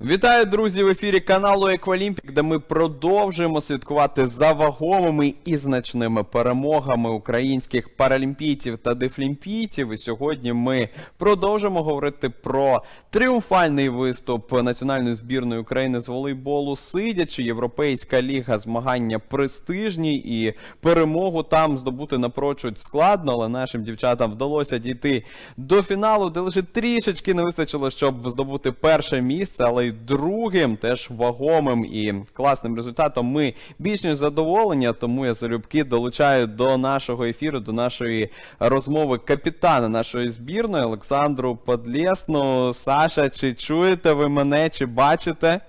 Вітаю, друзі, в ефірі каналу Еквалімпік, де ми продовжуємо слідкувати за вагомими і значними перемогами українських паралімпійців та дефлімпійців. І сьогодні ми продовжимо говорити про тріумфальний виступ національної збірної України з волейболу сидячи. Європейська ліга змагання престижні і перемогу там здобути напрочуд складно, але нашим дівчатам вдалося дійти до фіналу, де лише трішечки не вистачило, щоб здобути перше місце, але й другим теж вагомим і класним результатом. Ми більш ніж задоволення, тому я залюбки долучаю до нашого ефіру, до нашої розмови капітана нашої збірної Олександру Подлєсну. Саша, чи чуєте ви мене, чи бачите?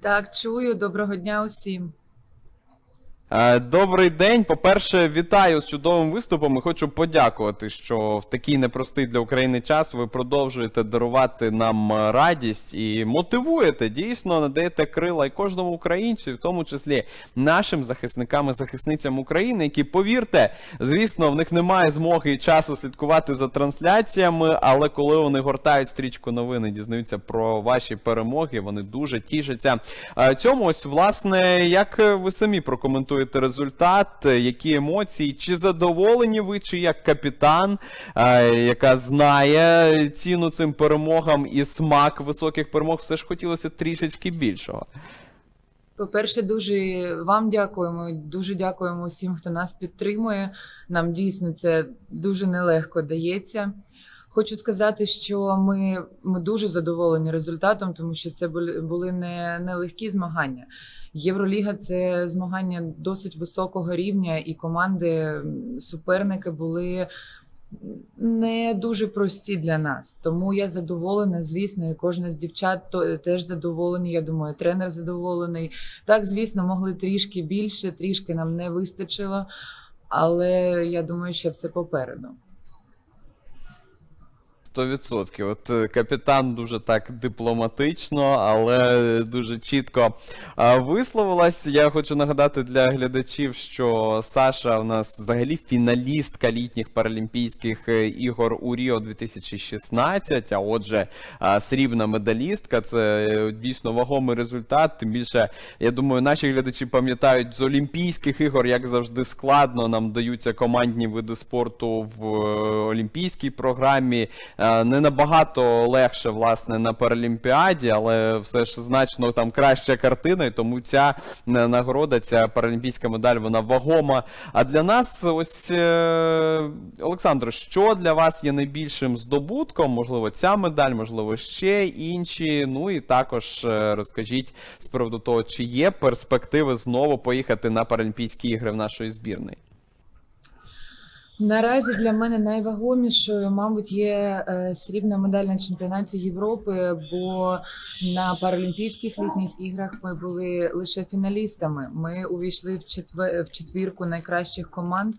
Так, чую. Доброго дня усім. Е, Добрий день. По-перше, вітаю з чудовим виступом і хочу подякувати, що в такий непростий для України час ви продовжуєте дарувати нам радість і мотивуєте, дійсно надаєте крила і кожному українцю, в тому числі нашим захисникам і захисницям України, які, повірте, звісно, в них немає змоги і часу слідкувати за трансляціями, але коли вони гортають стрічку новини, дізнаються про ваші перемоги, вони дуже тішаться. Е, Цьому ось, власне, як ви самі прокоментуєте результат, е, які емоції, чи задоволені ви, чи як капітан, е, яка знає ціну цим перемогам і смак високих перемог, все ж хотілося трішечки більшого. По-перше, дуже вам дякуємо. Дуже дякуємо усім, хто нас підтримує. Нам дійсно це дуже нелегко дається. Хочу сказати, що ми, ми дуже задоволені результатом, тому що це були, були не, не легкі змагання. Євроліга це змагання досить високого рівня, і команди, суперники були не дуже прості для нас. Тому я задоволена, звісно, і кожна з дівчат теж задоволені. Я думаю, тренер задоволений. Так, звісно, могли трішки більше, трішки нам не вистачило, але я думаю, що все попереду. 100%. От е, капітан дуже так дипломатично, але дуже чітко висловилась. Я хочу нагадати для глядачів, що Саша у нас взагалі фіналістка літніх паралімпійських е, ігор у Ріо 2016, а отже, срібна медалістка. Це е, дійсно вагомий результат. Тим більше, я думаю, наші глядачі пам'ятають з Олімпійських ігор, як завжди складно нам даються командні види спорту в олімпійській програмі. Е, Не набагато легше, власне, на Паралімпіаді, але все ж значно там краща картина, і тому ця е, нагорода, ця паралімпійська медаль, вона вагома. А для нас, ось е, Олександр, що для вас є найбільшим здобутком? Можливо, ця медаль, можливо, ще інші. Ну і також розкажіть з приводу того, чи є перспективи знову поїхати на Паралімпійські ігри в нашої збірної. Наразі для мене найвагомішою, мабуть, є е, срібна медаль на чемпіонаті Європи, бо на Паралімпійських літніх іграх ми були лише фіналістами. Ми увійшли в четвер в четвірку найкращих команд.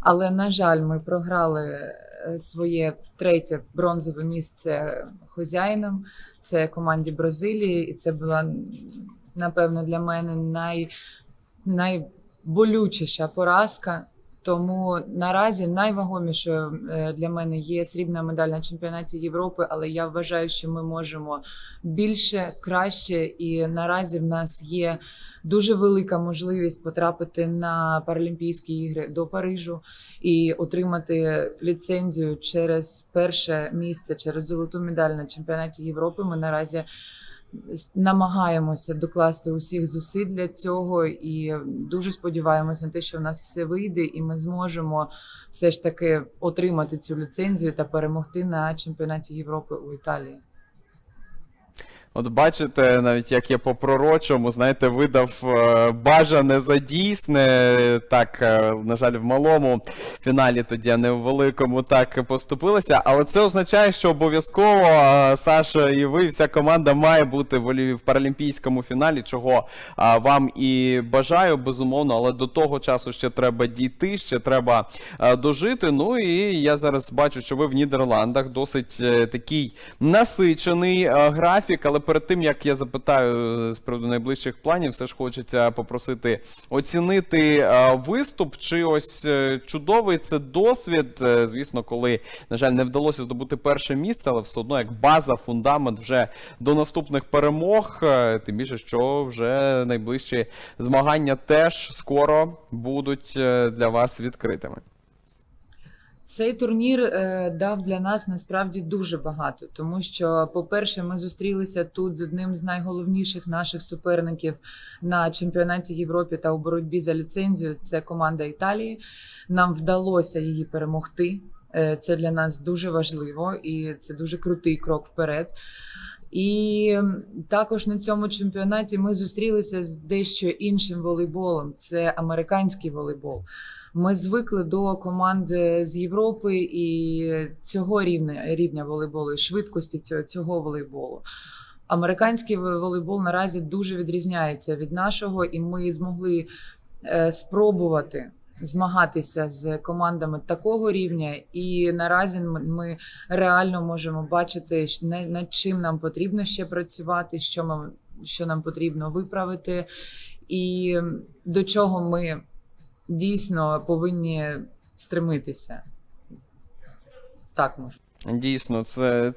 Але на жаль, ми програли е, своє третє бронзове місце хозяїнам. Це команді Бразилії, і це була напевно для мене най, найболючіша поразка. Тому наразі найвагомішою е, для мене є срібна медаль на чемпіонаті Європи, але я вважаю, що ми можемо більше, краще, і наразі в нас є дуже велика можливість потрапити на Паралімпійські ігри до Парижу і отримати ліцензію через перше місце, через золоту медаль на чемпіонаті Європи. Ми наразі намагаємося докласти усіх зусиль для цього, і дуже сподіваємося на те, що в нас все вийде, і ми зможемо все ж таки отримати цю ліцензію та перемогти на чемпіонаті Європи у Італії. От бачите, навіть як я по пророчому, знаєте, видав е, бажане за дійсне. Так, е, на жаль, в малому фіналі тоді, а не в великому так поступилося. Але це означає, що обов'язково е, Саша і ви, і вся команда має бути в, паралімпійському фіналі, чого вам і бажаю, безумовно. Але до того часу ще треба дійти, ще треба дожити. Ну і я зараз бачу, що ви в Нідерландах досить такий насичений графік, але перед тим як я запитаю е, з приводу найближчих планів, все ж хочеться попросити оцінити е, виступ. Чи ось е, чудовий це досвід? Звісно, коли на жаль не вдалося здобути перше місце, але все одно як база, фундамент вже до наступних перемог. Тим більше, що вже найближчі змагання теж скоро будуть для вас відкритими. Цей турнір е, дав для нас насправді дуже багато, тому що, по-перше, ми зустрілися тут з одним з найголовніших наших суперників на чемпіонаті Європи та у боротьбі за ліцензію. Це команда Італії. Нам вдалося її перемогти. Е, Це для нас дуже важливо і це дуже крутий крок вперед. І також на цьому чемпіонаті ми зустрілися з дещо іншим волейболом. Це американський волейбол. Ми звикли до команди з Європи і цього рівня рівня волейболу, і швидкості цього, цього волейболу. Американський волейбол наразі дуже відрізняється від нашого, і ми змогли е, спробувати змагатися з командами такого рівня. І наразі ми реально можемо бачити, над чим нам потрібно ще працювати, що ми що нам потрібно виправити, і до чого ми дійсно повинні стремитися. Так можу. Дійсно, це,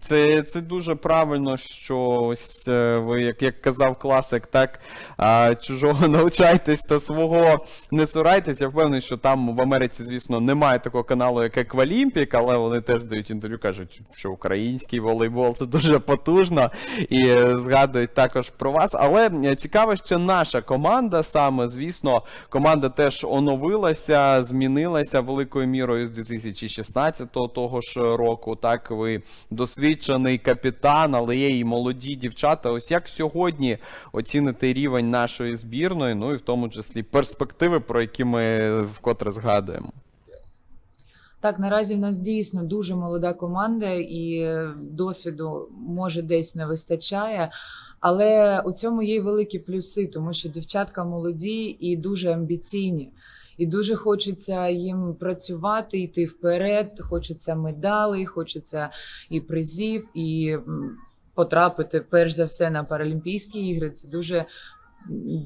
це, це дуже правильно, що ось е, ви, як, як казав класик, так а, чужого навчайтесь та свого не цурайтесь. Я впевнений, що там в Америці, звісно, немає такого каналу, як Еквалімпік, але вони теж дають інтерв'ю, кажуть, що український волейбол це дуже потужно і е, згадують також про вас. Але е, цікаво, що наша команда саме, звісно, команда теж оновилася, змінилася великою мірою з 2016 того ж року. Так, ви досвідчений капітан, але є і молоді дівчата. Ось як сьогодні оціните рівень нашої збірної, ну і в тому числі перспективи, про які ми вкотре згадуємо. Так, наразі в нас дійсно дуже молода команда, і досвіду може десь не вистачає. Але у цьому є й великі плюси, тому що дівчатка молоді і дуже амбіційні. І дуже хочеться їм працювати, йти вперед. Хочеться медалей, хочеться і призів, і потрапити перш за все на Паралімпійські ігри. Це дуже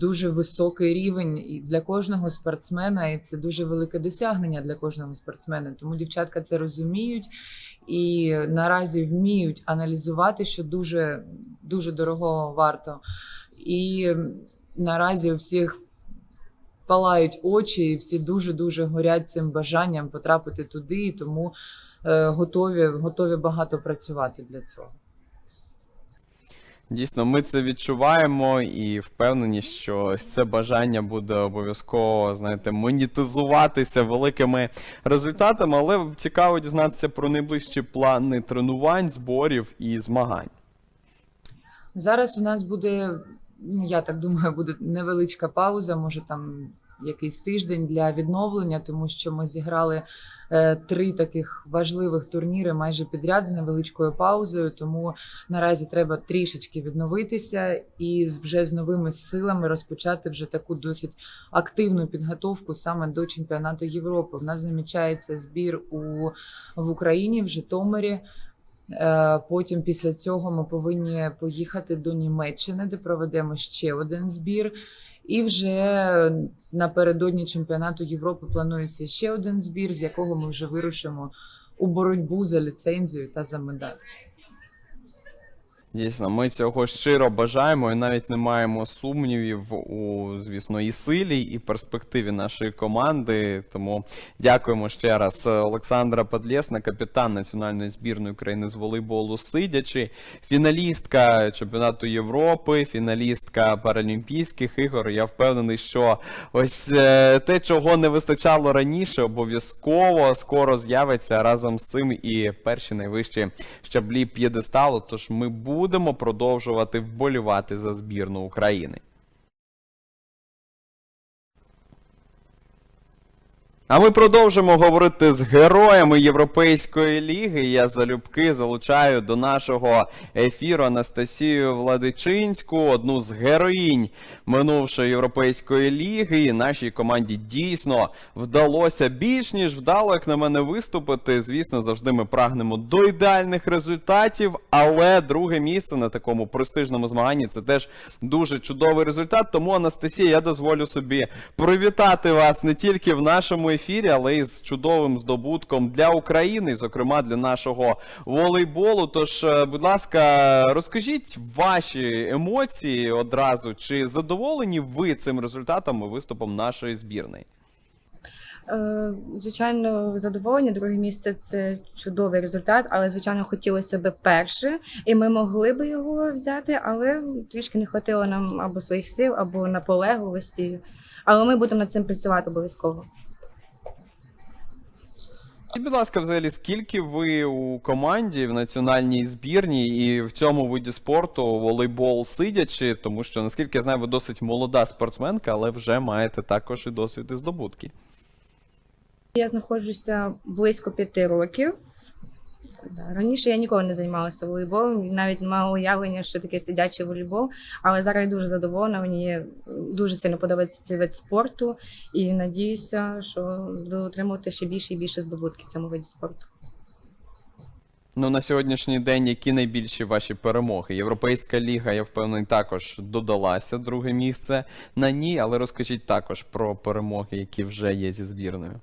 дуже високий рівень і для кожного спортсмена, і це дуже велике досягнення для кожного спортсмена. Тому дівчатка це розуміють і наразі вміють аналізувати, що дуже дуже дорого варто. І наразі у всіх палають очі, і всі дуже дуже горять цим бажанням потрапити туди, і тому е, готові, готові багато працювати для цього. Дійсно, ми це відчуваємо і впевнені, що це бажання буде обов'язково, знаєте, монетизуватися великими результатами, але цікаво дізнатися про найближчі плани тренувань, зборів і змагань. Зараз у нас буде, я так думаю, буде невеличка пауза, може там якийсь тиждень для відновлення, тому що ми зіграли е, три таких важливих турніри майже підряд з невеличкою паузою. Тому наразі треба трішечки відновитися і з- вже з новими силами розпочати вже таку досить активну підготовку саме до чемпіонату Європи. У нас намічається збір у в Україні в Житомирі. Е, Потім після цього ми повинні поїхати до Німеччини, де проведемо ще один збір. І вже напередодні чемпіонату Європи планується ще один збір, з якого ми вже вирушимо у боротьбу за ліцензію та за медаль. Дійсно, ми цього щиро бажаємо і навіть не маємо сумнівів у, звісно, і силі, і перспективі нашої команди. Тому дякуємо ще раз. Олександра Подлєсна, капітан національної збірної України з волейболу сидячи, фіналістка чемпіонату Європи, фіналістка Паралімпійських ігор. Я впевнений, що ось е, те, чого не вистачало раніше, обов'язково скоро з'явиться разом з цим і перші найвищі щаблі п'єдесталу. Тож ми будемо продовжувати вболівати за збірну України. А ми продовжимо говорити з героями Європейської ліги. Я залюбки залучаю до нашого ефіру Анастасію Владичинську, одну з героїнь минувшої Європейської ліги. І нашій команді дійсно вдалося більш ніж вдало, як на мене, виступити. Звісно, завжди ми прагнемо до ідеальних результатів, але друге місце на такому престижному змаганні це теж дуже чудовий результат. Тому, Анастасія, я дозволю собі привітати вас не тільки в нашому ефірі, але й з чудовим здобутком для України, зокрема для нашого волейболу. Тож, е, будь ласка, розкажіть ваші емоції одразу. Чи задоволені ви цим результатом і виступом нашої збірної? Е, Звичайно, задоволення. Друге місце це чудовий результат, але звичайно хотілося б перше, і ми могли би його взяти, але трішки не хватило нам або своїх сил, або наполегливості. Але ми будемо над цим працювати обов'язково. І, будь ласка, взагалі, скільки ви у команді в національній збірній і в цьому виді спорту волейбол сидячи, тому що, наскільки я знаю, ви досить молода спортсменка, але вже маєте також і досвід і здобутки. Я знаходжуся близько п'яти років. Да, Раніше я ніколи не займалася волейболом, навіть не мала уявлення, що таке сидячий волейбол. Але зараз я дуже задоволена. Мені дуже сильно подобається цей вид спорту і надіюся, що буду отримувати ще більше і більше здобутків в цьому виді спорту. Ну, на сьогоднішній день які найбільші ваші перемоги? Європейська ліга, я впевнений, також додалася друге місце на ній, але розкажіть також про перемоги, які вже є зі збірною.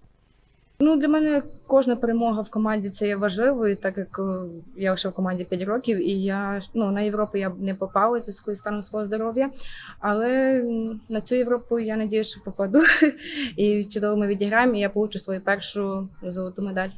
Ну, для мене кожна перемога в команді це є важливою, так як е, я вже в команді 5 років, і я ну, на Європу я б не попала в зв'язку з станом свого здоров'я. Але на цю Європу я надію, що попаду. І чудово ми відіграємо, і я получу свою першу золоту медаль.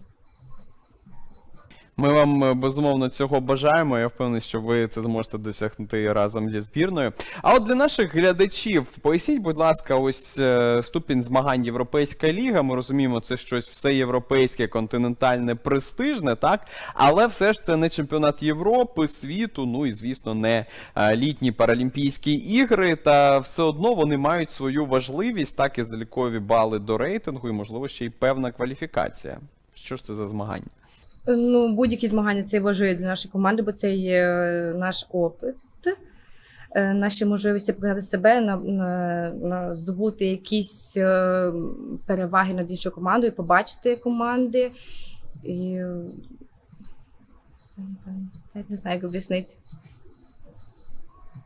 Ми вам е, безумовно цього бажаємо. Я впевнений, що ви це зможете досягнути разом зі збірною. А от для наших глядачів, поясніть, будь ласка, ось е, ступінь змагань Європейська ліга. Ми розуміємо, це щось всеєвропейське, континентальне, престижне, так? Але все ж це не чемпіонат Європи, світу, ну і звісно, не е, літні Паралімпійські ігри. Та все одно вони мають свою важливість, так і залікові бали до рейтингу, і можливо ще й певна кваліфікація. Що ж це за змагання? Ну, будь-які змагання це важливі для нашої команди, бо це є е, наш опит. е, Наші можливості показати себе, на, на, на здобути якісь е, переваги над іншою командою, побачити команди. І. Я не знаю, як об'яснити.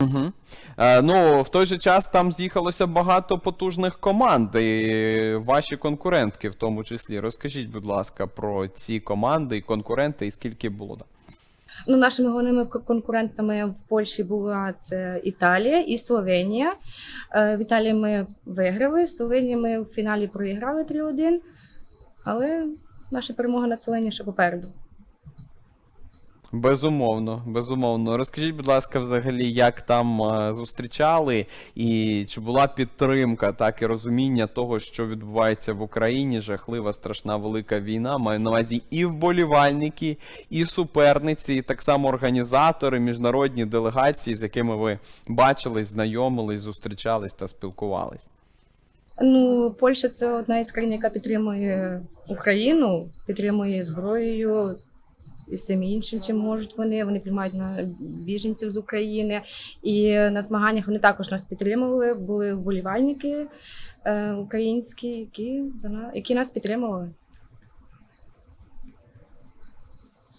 Угу. Е, ну, в той же час там з'їхалося багато потужних команд, і ваші конкурентки в тому числі. Розкажіть, будь ласка, про ці команди і конкуренти, і скільки було. Ну, нашими головними конкурентами в Польщі була це Італія і Словенія. Е, В Італії ми виграли, в Словенії ми в фіналі проіграли 3-1, але наша перемога над Словенією ще попереду. Безумовно, безумовно. Розкажіть, будь ласка, взагалі, як там е, зустрічали, і чи була підтримка, так і розуміння того, що відбувається в Україні, жахлива, страшна велика війна. Маю на увазі і вболівальники, і суперниці, і так само організатори, міжнародні делегації, з якими ви бачились, знайомились, зустрічались та спілкувались. Ну, Польща це одна із країн, яка підтримує Україну, підтримує зброєю і всім іншим, чим можуть вони. Вони приймають на біженців з України. І на змаганнях вони також нас підтримували. Були вболівальники е, українські, які за на які нас підтримували.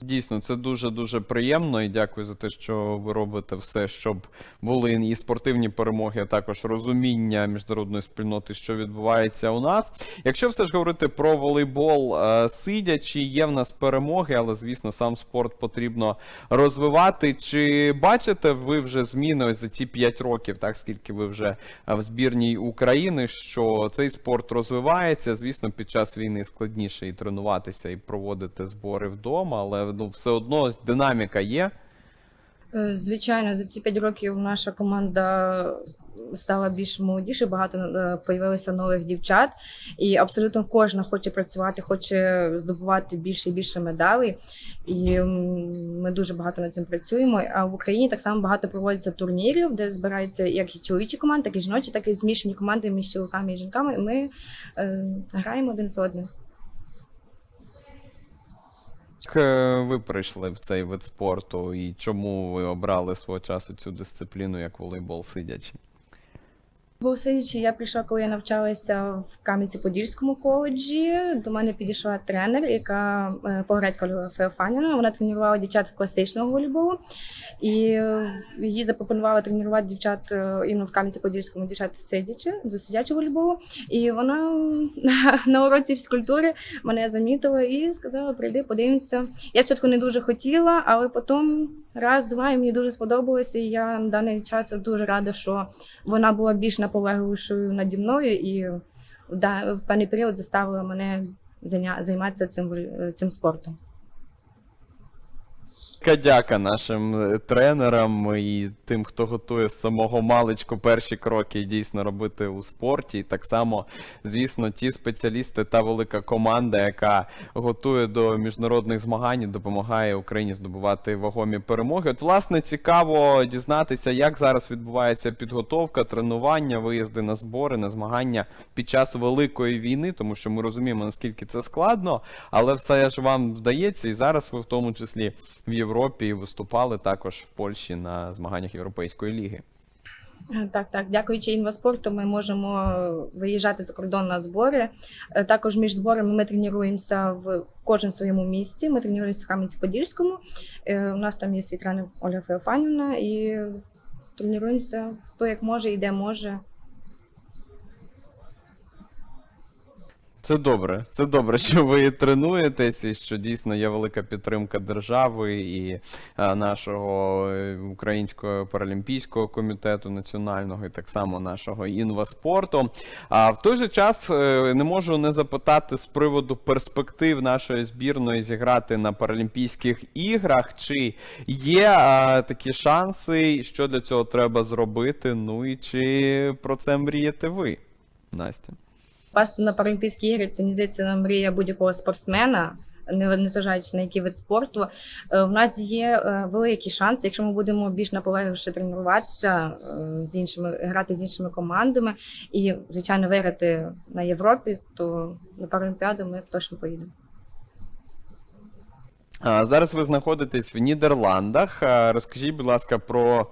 Дійсно, це дуже дуже приємно і дякую за те, що ви робите все, щоб були і спортивні перемоги, а також розуміння міжнародної спільноти, що відбувається у нас. Якщо все ж говорити про волейбол, е, сидячи, є в нас перемоги, але звісно, сам спорт потрібно розвивати. Чи бачите ви вже зміни ось за ці 5 років, так скільки ви вже е, в збірній України, що цей спорт розвивається? Звісно, під час війни складніше і тренуватися, і проводити збори вдома, але ну все одно динаміка є. Е, Звичайно, за ці п'ять років наша команда стала більш молодіше, багато е, появилося нових дівчат, і абсолютно кожна хоче працювати, хоче здобувати більше і більше медалей. І ми дуже багато над цим працюємо. А в Україні так само багато проводиться турнірів, де збираються як і чоловічі команди, так і жіночі, так і змішані команди між чоловіками і жінками. І ми е, граємо один з одним. Як е, ви прийшли в цей вид спорту і чому ви обрали свого часу цю дисципліну як волейбол сидячи? Був сидячи, я прийшла, коли я навчалася в Кам'янці-Подільському коледжі. До мене підійшла тренер, яка е, погрецька Ольга Феофаніна. Вона тренувала дівчат класичного волейболу. І е, їй запропонувала тренувати дівчат е, іменно в Кам'янці-Подільському дівчат сидячи, з сидячого волейболу. І вона на, на уроці фізкультури мене замітила і сказала: прийди, подивимося. Я спочатку не дуже хотіла, але потім раз, два, і мені дуже сподобалося. І я на даний час дуже рада, що вона була більш наполегливішою наді мною і в, певний період заставила мене займатися цим, воль- цим спортом. Дяка нашим е, тренерам і тим, хто готує з самого маличку перші кроки дійсно робити у спорті. І так само, звісно, ті спеціалісти та велика команда, яка готує до міжнародних змагань, і допомагає Україні здобувати вагомі перемоги. От, власне, цікаво дізнатися, як зараз відбувається підготовка, тренування, виїзди на збори, на змагання під час великої війни, тому що ми розуміємо, наскільки це складно, але все ж вам вдається, і зараз ви в тому числі в Європі виступали також в Польщі на змаганнях Європейської ліги. Е, Так, так. Дякуючи інваспорту, ми можемо виїжджати за кордон на збори. Е, Також між зборами ми тренуємося в кожен своєму місті. Ми тренуємося в Кам'янці-Подільському. Е, У нас там є тренер Ольга Феофанівна, і тренуємося хто як може і де може. Це добре. Це добре, що ви тренуєтесь, і що дійсно є велика підтримка держави і нашого е, українського паралімпійського комітету національного, і так само нашого інваспорту. А в той же час е, не можу не запитати з приводу перспектив нашої збірної зіграти на Паралімпійських іграх. Чи є такі шанси, що для цього треба зробити? Ну і чи про це мрієте ви, Настя? Пасти на Паралімпійські ігри це мені здається мрія будь-якого спортсмена. Незважаючи на який вид спорту, Е, в нас є е, великі шанси, якщо ми будемо більш наполегливіше тренуватися е, з іншими, грати з іншими командами і, звичайно, виграти на Європі, то на Паралімпіаду ми точно поїдемо. Зараз ви знаходитесь в Нідерландах. Розкажіть, будь ласка, про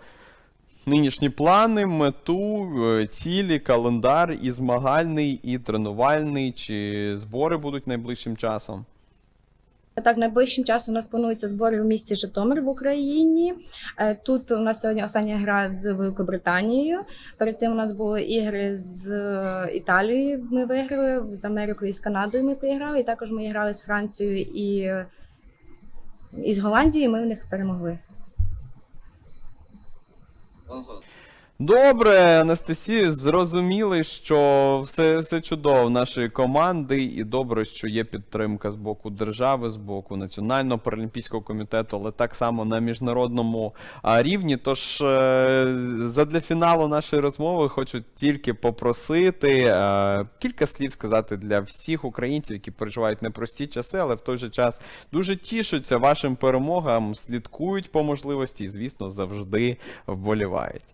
нинішні плани, мету, е, цілі, календар і змагальний, і тренувальний, чи збори будуть найближчим часом? Так, найближчим часом у нас плануються збори в місті Житомир в Україні. Е, Тут у нас сьогодні остання гра з Великобританією. Перед цим у нас були ігри з е, Італією. Ми виграли з Америкою і з Канадою. Ми приіграли. І також ми грали з Францією і, і з Голландією. Ми в них перемогли. Kalkalım. Добре, Анастасію, зрозуміли, що все, все чудово нашої команди, і добре, що є підтримка з боку держави, з боку Національного паралімпійського комітету, але так само на міжнародному рівні. Тож е, задля фіналу нашої розмови хочу тільки попросити е, кілька слів сказати для всіх українців, які переживають непрості часи, але в той же час дуже тішуться вашим перемогам, слідкують по можливості і, звісно, завжди вболівають.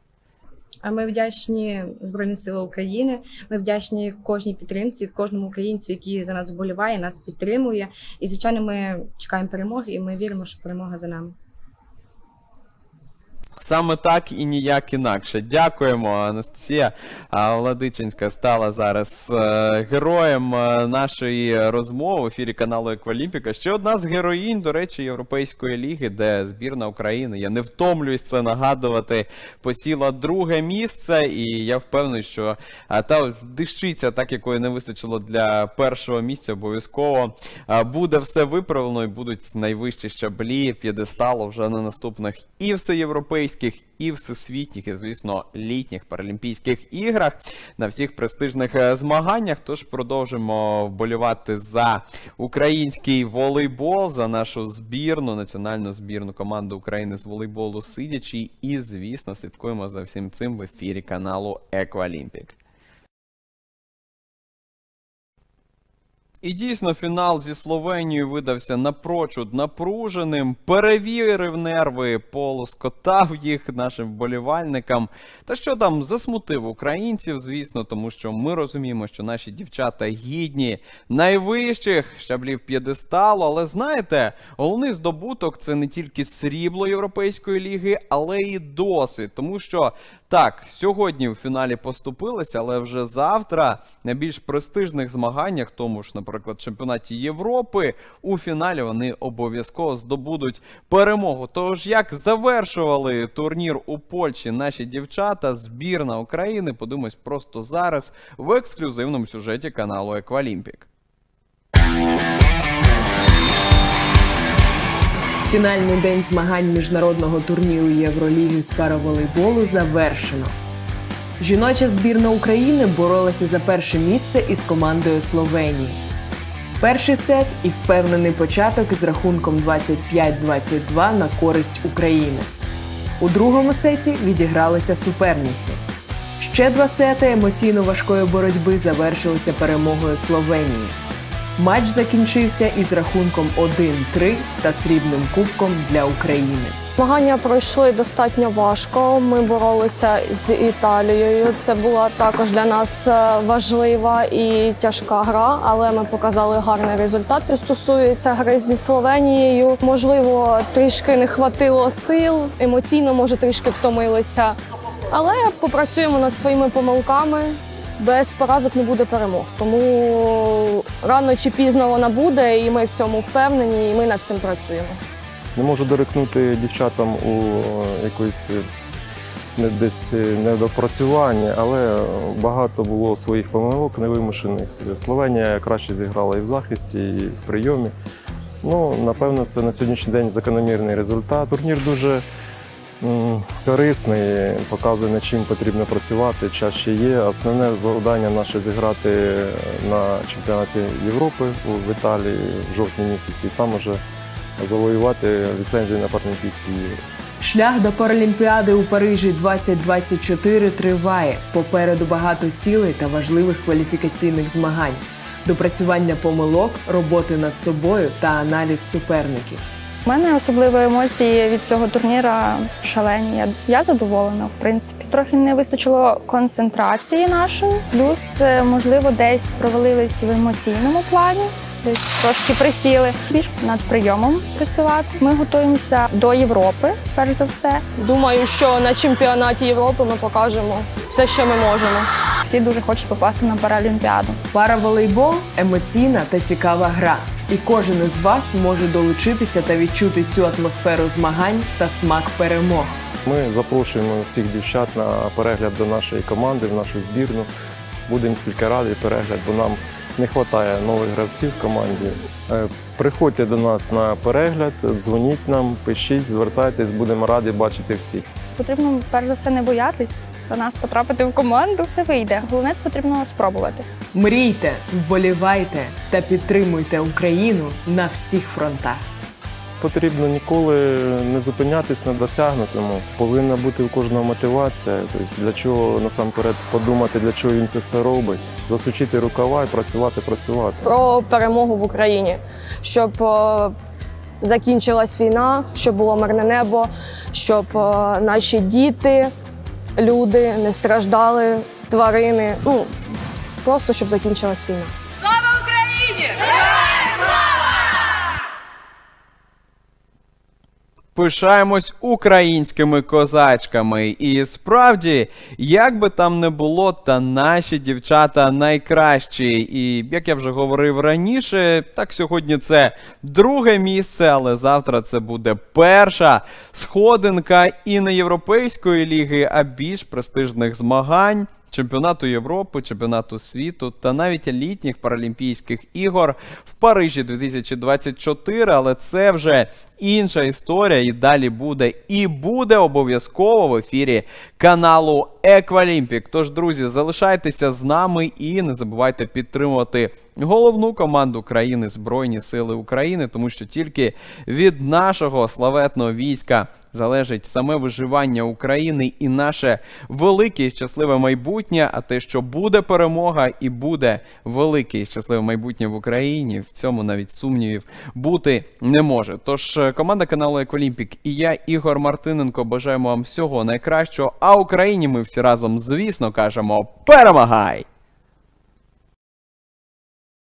А ми вдячні Збройним силам України. Ми вдячні кожній підтримці, кожному українцю, який за нас вболіває, нас підтримує. І звичайно, ми чекаємо перемоги, і ми віримо, що перемога за нами. Саме так і ніяк інакше. Дякуємо, Анастасія Владичинська стала зараз е, героєм е, нашої розмови в ефірі каналу Еквалімпіка. Ще одна з героїнь, до речі, Європейської ліги, де збірна України, я не втомлююсь це нагадувати, посіла друге місце. І я впевнений, що та дещиця, так якої не вистачило для першого місця, обов'язково буде все виправлено і будуть найвищі щаблі п'єдесталу вже на наступних і всеєвропейських європейських і всесвітніх, і звісно, літніх паралімпійських іграх на всіх престижних е, змаганнях. Тож продовжимо вболівати за український волейбол, за нашу збірну, національну збірну команду України з волейболу сидячи. І, звісно, слідкуємо за всім цим в ефірі каналу Еквалімпік. І дійсно фінал зі Словенією видався напрочуд напруженим, перевірив нерви, полоскотав їх нашим вболівальникам. Та що там засмутив українців, звісно, тому що ми розуміємо, що наші дівчата гідні найвищих щаблів п'єдесталу. Але знаєте, головний здобуток це не тільки срібло Європейської ліги, але і досвід. Тому що так, сьогодні в фіналі поступилися, але вже завтра на більш престижних змаганнях, тому ж, наприклад, чемпіонаті Європи, у фіналі вони обов'язково здобудуть перемогу. Тож, як завершували турнір у Польщі наші дівчата, збірна України, подивимось просто зараз в ексклюзивному сюжеті каналу Еквалімпік. Фінальний день змагань міжнародного турніру Євроліги з параволейболу завершено. Жіноча збірна України боролася за перше місце із командою Словенії. Перший сет і впевнений початок з рахунком 25-22 на користь України. У другому сеті відігралися суперниці. Ще два сети емоційно важкої боротьби завершилися перемогою Словенії. Матч закінчився із рахунком 1-3 та срібним кубком для України. Змагання пройшли достатньо важко. Ми боролися з Італією. Це була також для нас е, важлива і тяжка гра, але ми показали гарний результат. Що стосується гри зі Словенією, можливо, трішки не хватило сил, емоційно, може, трішки втомилися. Але попрацюємо над своїми помилками. Без поразок не буде перемог. Тому рано чи пізно вона буде, і ми в цьому впевнені, і ми над цим працюємо. Не можу дорекнути дівчатам у якоїсь е, десь е, недопрацювання, але багато було своїх помилок невимушених. Словенія краще зіграла і в захисті, і в прийомі. Ну, напевно, це на сьогоднішній день закономірний результат. Турнір дуже корисний, показує, над чим потрібно працювати. Час ще є. Основне завдання наше зіграти на чемпіонаті Європи у- в Італії в жовтні місяці. І там уже завоювати ліцензію на Паралімпійські ігри. Шлях до Паралімпіади у Парижі 2024 триває. Попереду багато цілей та важливих кваліфікаційних змагань, допрацювання помилок, роботи над собою та аналіз суперників. У мене особливо емоції від цього турніра шалені. Я, я задоволена, в принципі. Трохи не вистачило концентрації нашої, плюс, е, можливо, десь провалились в емоційному плані. Десь трошки присіли більш над прийомом працювати. Ми готуємося до Європи, перш за все. Думаю, що на чемпіонаті Європи ми покажемо все, що ми можемо. Всі дуже хочуть попасти на Паралімпіаду. Параволейбол емоційна та цікава гра, і кожен із вас може долучитися та відчути цю атмосферу змагань та смак перемог. Ми запрошуємо всіх дівчат на перегляд до нашої команди, в нашу збірну. Будемо тільки раді перегляд, бо нам не вистачає нових гравців в команді. Е, Приходьте до нас на перегляд, дзвоніть нам, пишіть, звертайтесь, будемо раді бачити всіх. Потрібно перш за все не боятись до нас потрапити в команду. Все вийде. Головне потрібно спробувати. Мрійте, вболівайте та підтримуйте Україну на всіх фронтах. Потрібно ніколи не зупинятись на досягнутому. Повинна бути у кожного мотивація. Тобто для чого насамперед подумати, для чого він це все робить. Засучити рукава і працювати, працювати. Про перемогу в Україні, щоб е, закінчилась війна, щоб було мирне небо, щоб е, наші діти, люди не страждали, тварини. Ну просто щоб закінчилась війна. Пишаємось українськими козачками. І справді, як би там не було, та наші дівчата найкращі. І як я вже говорив раніше, так сьогодні це друге місце, але завтра це буде перша сходинка і не Європейської ліги, а більш престижних змагань. Чемпіонату Європи, чемпіонату світу та навіть літніх паралімпійських ігор в Парижі 2024. Але це вже інша історія, і далі буде і буде обов'язково в ефірі каналу Еквалімпік. Тож, друзі, залишайтеся з нами і не забувайте підтримувати головну команду країни Збройні Сили України, тому що тільки від нашого славетного війська залежить саме виживання України і наше велике і щасливе майбутнє. А те, що буде перемога і буде велике і щасливе майбутнє в Україні, в цьому навіть сумнівів бути не може. Тож е, команда каналу Еколімпік і я, Ігор Мартиненко, бажаємо вам всього найкращого. А Україні ми всі разом, звісно, кажемо: перемагай!